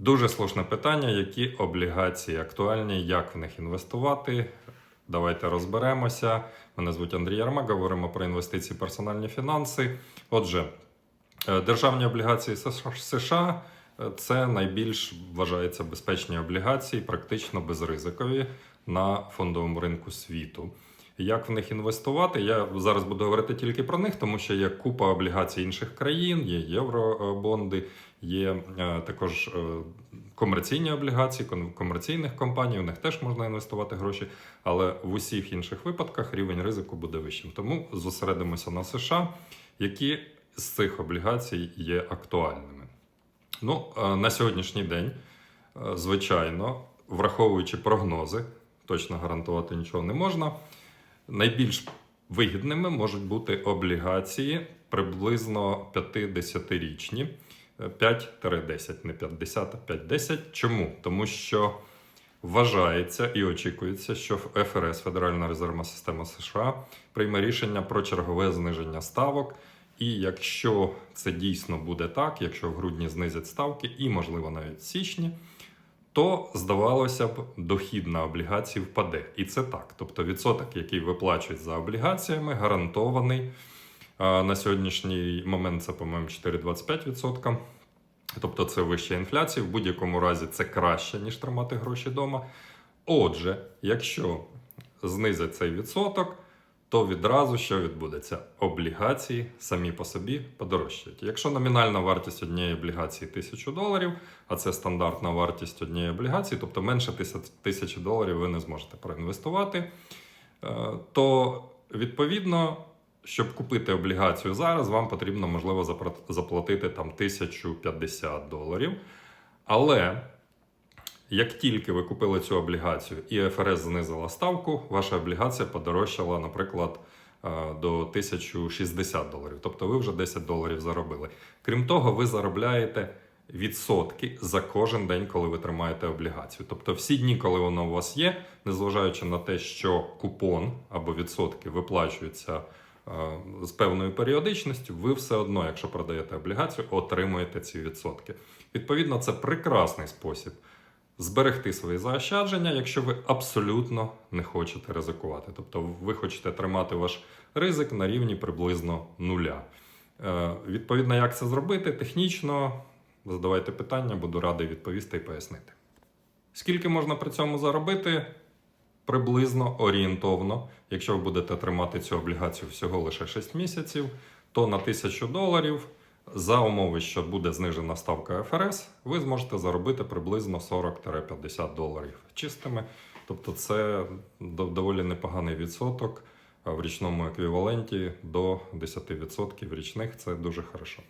Дуже слушне питання, які облігації актуальні, як в них інвестувати. Давайте розберемося. Мене звуть Андрій Ярмак, говоримо про інвестиції, персональні фінанси. Отже, е, державні облігації Сш- США е, це найбільш вважається безпечні облігації, практично безризикові на фондовому ринку світу. Як в них інвестувати? Я зараз буду говорити тільки про них, тому що є купа облігацій інших країн, є євробонди, є е, також е, комерційні облігації комерційних компаній. У них теж можна інвестувати гроші, але в усіх інших випадках рівень ризику буде вищим. Тому зосередимося на США, які з цих облігацій є актуальними. Ну, е, на сьогоднішній день, звичайно, враховуючи прогнози, точно гарантувати нічого не можна. Найбільш вигідними можуть бути облігації приблизно 50-річні. е, 5-10, не 50, а 5-10. Чому? Тому що вважається і очікується, що ФРС, Федеральна резервна система США, прийме рішення про чергове зниження ставок. І якщо це дійсно буде так, якщо в грудні знизять ставки, і можливо навіть в січні, то здавалося б, дохід на облігації впаде. І це так. Тобто відсоток, який виплачують за облігаціями, гарантований. На сьогоднішній момент це, по-моєму, 4,25%. Тобто це вища інфляція. В будь-якому разі це краще, ніж тримати гроші вдома. Отже, якщо знизять цей відсоток, то відразу що відбудеться? Облігації самі по собі подорожчають. Якщо номінальна вартість однієї облігації 1000 доларів, а це стандартна вартість однієї облігації, тобто менше 1000 доларів ви не зможете проінвестувати, е, то відповідно, щоб купити облігацію зараз, вам потрібно можливо заплатити там 1050 доларів. Але як тільки ви купили цю облігацію і ФРС знизила ставку, ваша облігація подорожчала, наприклад, е, до 1060 доларів. Тобто ви вже 10 доларів заробили. Крім того, ви заробляєте відсотки за кожен день, коли ви тримаєте облігацію. Тобто всі дні, коли воно у вас є, незважаючи на те, що купон або відсотки виплачуються е, з певною періодичністю, ви все одно, якщо продаєте облігацію, отримуєте ці відсотки. Відповідно, це прекрасний спосіб зберегти свої заощадження, якщо ви абсолютно не хочете ризикувати. Тобто ви хочете тримати ваш ризик на рівні приблизно нуля. Е, Відповідно, як це зробити? Технічно задавайте питання, буду радий відповісти і пояснити. Скільки можна при цьому заробити? Приблизно орієнтовно, якщо ви будете тримати цю облігацію всього лише 6 місяців, то на 1000 доларів за умови, що буде знижена ставка ФРС, ви зможете заробити приблизно 40-50 доларів чистими. Тобто це до- доволі непоганий відсоток в річному еквіваленті до 10% річних це дуже хорошо.